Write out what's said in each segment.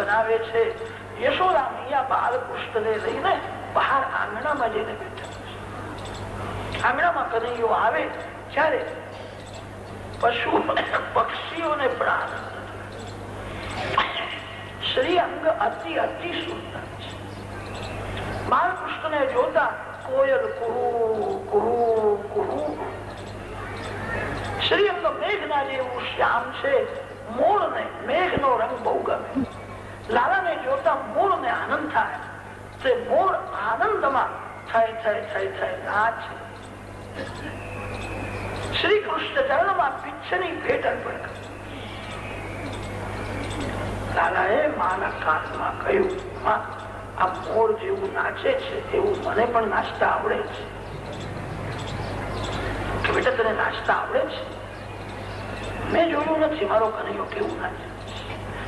બનાવે છે. યશોદા મૈયા બાલકૃષ્ણને લઈને બહાર આંગણામાં જઈને બેઠા આંગણામાં કનૈયો આવે ત્યારે પશુ પક્ષીઓને પ્રાણ શ્રી અંગ અતિ અતિ સુંદર છે. બાલકૃષ્ણને જોતા કોયલ કુરુ કુરુ કુરુ. શ્રી અંગ મેઘના જેવું શ્યામ છે. મૂળ ને મેઘ નો રંગ બહુ ગમે લાલા ને જોતા મૂળ ને આનંદ થાય. તે મૂળ આનંદમાં થઈ થઈ થઈ થઈ છે. શ્રી કૃષ્ણ ચરણમાં પિચ્છની ભેટ અર્પણ લાલાએ માના કાનમાં કહ્યું, માં, આ મોર જેવું નાચે છે, એવું મને પણ નાચતા આવડે છે. બેટા, તને નાચતા આવડે છે? મેં જોયું નથી, મારો કનૈયો કેવું નાચે?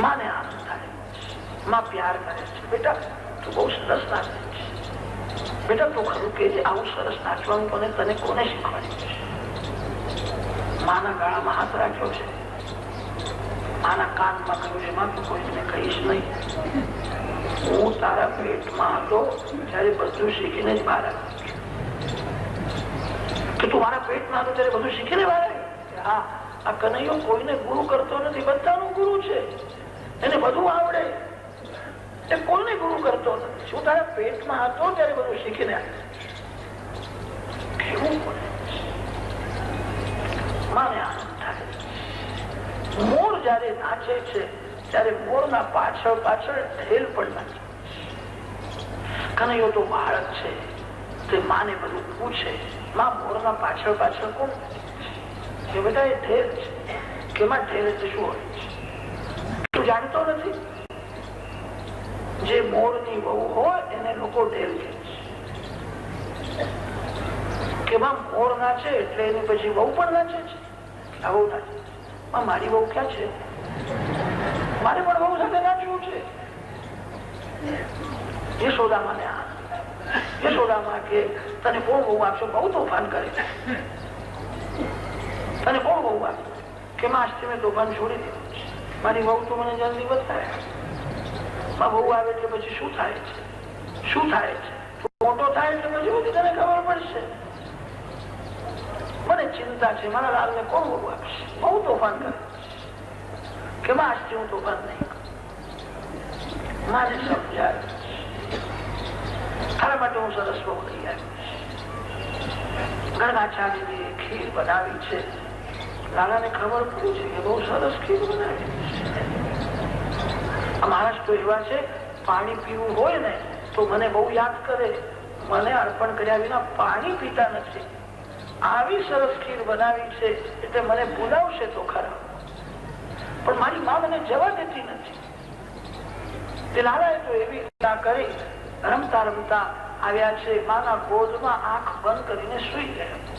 માને આનંદ થાયમાં પ્યાર કરે છે. બેટા, તું બહુ સરસ નાચે છે. બેટા, તું ખરું કે આવું સરસ નાચવાનું કોને, તને કોને શીખવાડ્યું છે? માના ગાળામાં હાથ રાખ્યો છે. માના કાનમાં કહ્યું છે માં તું કોઈને કહીશ નહીં. હું તારા પેટમાં હતો ત્યારે બધું શીખીને જ બહાર આવ્યો. તું મારા પેટમાં હતો, ત્યારે બધું શીખીને બહાર આવ્યો? હા, આ કનૈયો કોઈને ગુરુ કરતો નથી, બધાનું ગુરુ છે. એને બધું આવડે. એ કોને ગુરુ કરતો નથી. શું તારા પેટમાં હતો ત્યારે બધું શીખીને મોર જયારે નાચે છે, ત્યારે મોરના પાછળ પાછળ ઢેલ પણ નાચે. કનૈયો તો બાળક છે. તે માને બધું પૂછે, માં, મોરના પાછળ પાછળ કોણ એ બધા એ ઢેલ છે. કેમાં ઢેલ એટલે શું હોય? છે જાણતો નથી. જે મોરની બહુ હોય એને લોકો છે. કે માં મોર નાચે એટલે એની પછી બહુ પણ નાચે છે. આવું નાચે મારી બહુ ક્યાં છે? મારે પણ બહુ સાથે નાચવું છે. યશોદામાં ને યશોદામાં કે તને કોણ બહુ આપશો? બહુ તોફાન કરે તને કોણ બહુ આપે કે માં આજથી મેં તોફાન છોડી દીધું? મારી બહુ તો મને જલ્દી બતાવે. માં બહુ આવે એટલે પછી શું થાય છે? શું થાય છે? મોટો થાય એટલે પછી બધી તને ખબર પડશે. મને ચિંતા છે, મારા લાલને કોણ બહુ આપશે? બહુ તોફાન કરે. કે માં, આજથી હું તોફાન નહીં મારે સમજાય. તારા માટે હું સરસ બહુ લઈ આવી ચાલી ખીર બનાવી છે. લાલાને ખબર પડી છે કે બહુ સરસ ખીર બનાવી તો એવા છે, પાણી પીવું હોય ને તો મને બહુ યાદ કરે. મને અર્પણ કર્યા વિના પાણી પીતા નથી. આવી સરસ ખીર બનાવી છે એટલે મને બોલાવશે તો ખરા. પણ મારી મા મને જવા દેતી નથી. તે લાલાએ તો એવી લીલા કરી, રમતા રમતા આવ્યા છે, માના ગોદમાં આંખ બંધ કરીને સુઈ ગયા.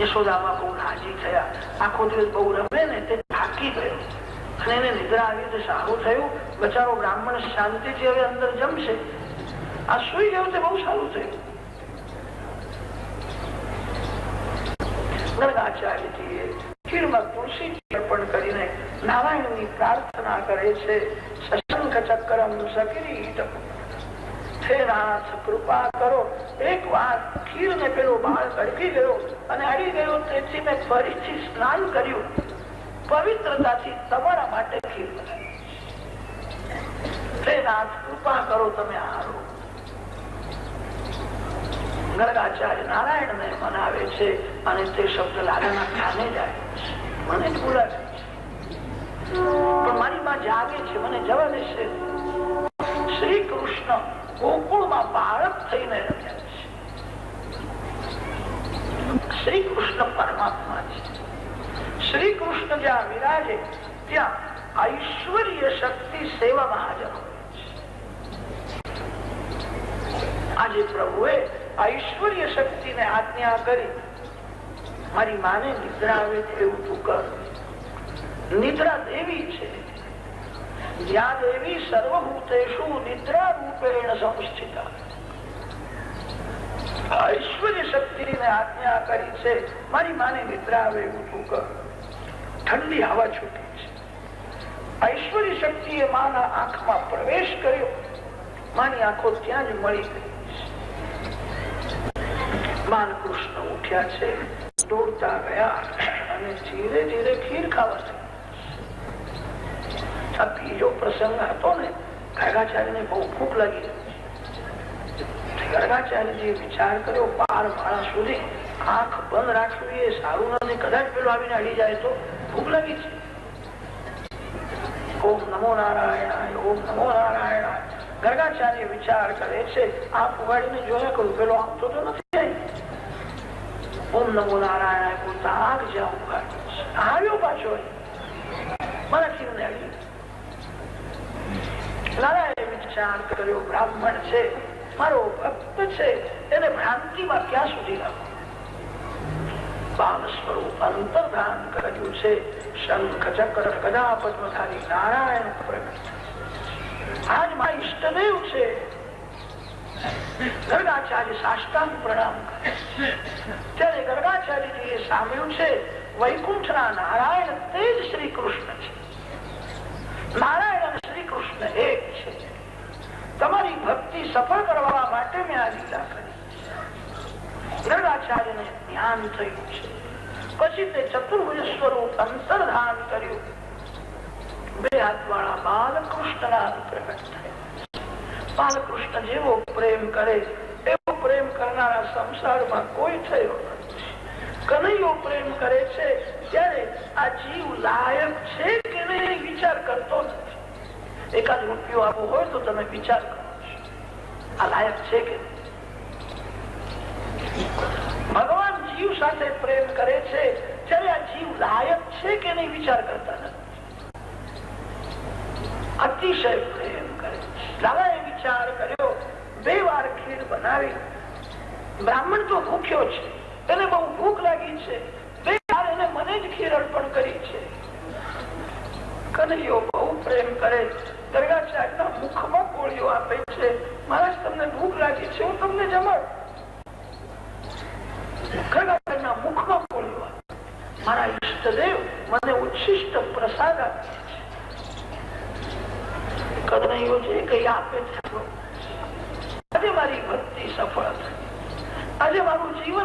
યશોદામાં બહુ રાજી થયા આખો દિવસ બહુ રમે ને તે થાકી ગયો અને એને નિદ્રા આવી તો સારું થયું બચારો બ્રાહ્મણ શાંતિથી હવે અંદર જમશે આ સુઈ ગયો તે બહુ સારું થયું ગર્ગાચાર્યજીએ ખીરમાં પ્રાર્થના કરે છે સશંખ ચક્રમ સકિરીટ નારાયણ ને મનાવે છે અને તે શબ્દ લાલાના ખાને જાય મને જ બોલાવે પણ મારી માં જાગે છે, મને જવા દેશે. શ્રી કૃષ્ણ ગોકુળમાં બાળક થઈને રમ્યા છે. શ્રી કૃષ્ણ પરમાત્મા છે. શ્રી કૃષ્ણ જ્યાં વિરાજે, ત્યાં ઐશ્વર્ય શક્તિ સેવામાં હાજર આજે પ્રભુએ ઐશ્વર્ય શક્તિને આજ્ઞા કરી. મારી માને નિદ્રા આવે એવું તું કર. નિદ્રા દેવી છે. જ્યાં દેવી સર્વભૂતેષુ નિદ્રા રૂપેણ સંસ્થિતા ઐશ્વર્ય શક્તિને આજ્ઞા કરી છે, મારી માને નિદ્રા આવે એવું તું કર. ઠંડી હવા છૂટી છે. ઐશ્વર્ય શક્તિએ માના આંખમાં પ્રવેશ કર્યો. માની આંખો ત્યાં જ મળી ગઈ માન કૃષ્ણ ઉઠ્યા છે, દોડતા ગયા અને ધીરે ધીરે ખીર ખાવા છે આ બીજો પ્રસંગ હતો ને ગાગાચાર્ય ને બહુ ભૂખ લાગી. ગર્ગાચાર્યજી વિચાર કર્યો, બાર માળા સુધી આંખ બંધ રાખવી એ સારું નથી. કદાચ પેલો આવીને અડી જાય તો ભૂખ લાગી છે. ઓમ નમો નારાયણ ઓમ નમો નારાયણ ગર્ગાચાર્ય વિચાર કરે છે આ ઉગાડીને જોયા કરું, પેલો આંખ તો નથી ઓમ નમો નારાયણ બોલતા આગ જ્યાં આવ્યો પાછો આજ મા ઇષ્ટદેવ છે. ગર્ગાચાર્ય સાષ્ટાંગ પ્રણામ ત્યારે ગર્ગાચાર્યજી એ સાંભળ્યું છે, વૈકુંઠના નારાયણ તે જ શ્રી કૃષ્ણ છે. નારાયણ કૃષ્ણ એક છે. તમારી ભક્તિ સફળ કરવા માટે મેં આ લીલા કરી. દ્રઢાચાર્યને ધ્યાન થયું છે. પછી તે ચતુર્ભુજ સ્વરૂપ અંતર્ધાન કર્યું. બે હાથ વાળા બાલકૃષ્ણના પ્રગટ થયા. બાલકૃષ્ણ જેવો પ્રેમ કરે, એવો પ્રેમ કરનારા સંસારમાં કોઈ થયો નથી. કનૈયો પ્રેમ કરે છે, ત્યારે આ જીવ લાયક છે કે નહીં વિચાર કરતો નથી. એકાદ રૂપિયો આપવો હોય તો તમે વિચાર કરો. આ લાયક છે કે ભગવાન જીવ સાથે પ્રેમ કરે છે, ત્યારે આ જીવ લાયક છે કે નહીં વિચાર કરતા નથી? અતિશય પ્રેમ કરે દાદાએ વિચાર કર્યો, બે વાર ખીર બનાવી. બ્રાહ્મણ તો ભૂખ્યો છે, એને બહુ ભૂખ લાગી છે. બે વાર એને મને જ ખીર અર્પણ કરી છે. કનૈયો બહુ પ્રેમ કરે દરગાહ મારા ઈષ્ટદેવ મને ઉચ્છિષ્ટ પ્રસાદ આપે છે. કદનૈયો છે કઈ આપે આજે મારી ભક્તિ સફળ આજે મારું જીવન